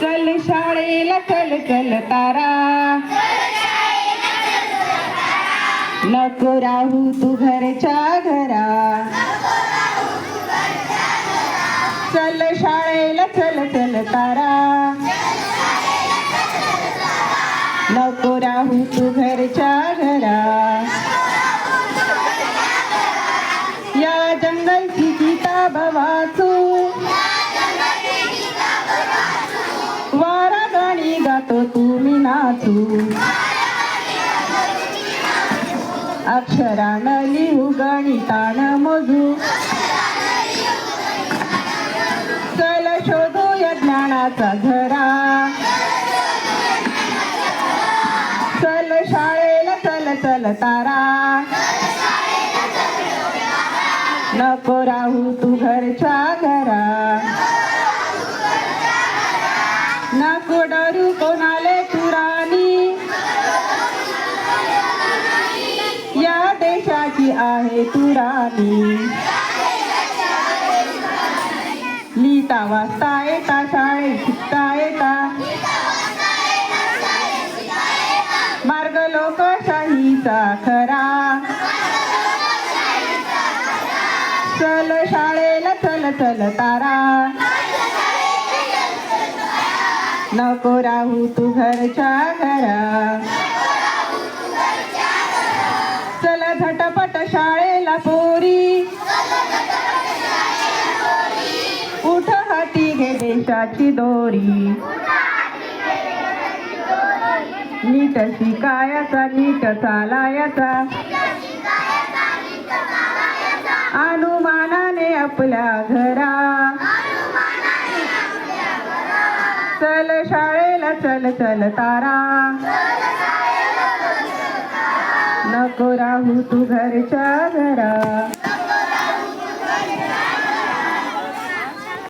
चल शाळेला चल चल तारा. नको राहू तू घरच्या घरा. चल शाळेला चल चल तारा. नको राहू तू घर नाचू अक्षरानं लिहू गणितान मोजू चल शोधू या ज्ञानाचा झरा. चल शाळेला चल चल तारा. नको राहू तू घरच्या घरा. देशाची आहे तुरानी लिहिता वाचता येता शाळेत शिकता येता मार्ग लोकशाहीचा खरा. चल शाळेला चल चल तारा. नको राहू तू घरच्या घरा. चल झटपट देशाची दोरी. नीट शिकायचा नीट चालायचा अनुमानाने आपल्या घरा. चल शाळेला चल चल तारा. नको राहू तू घरच्या घरा.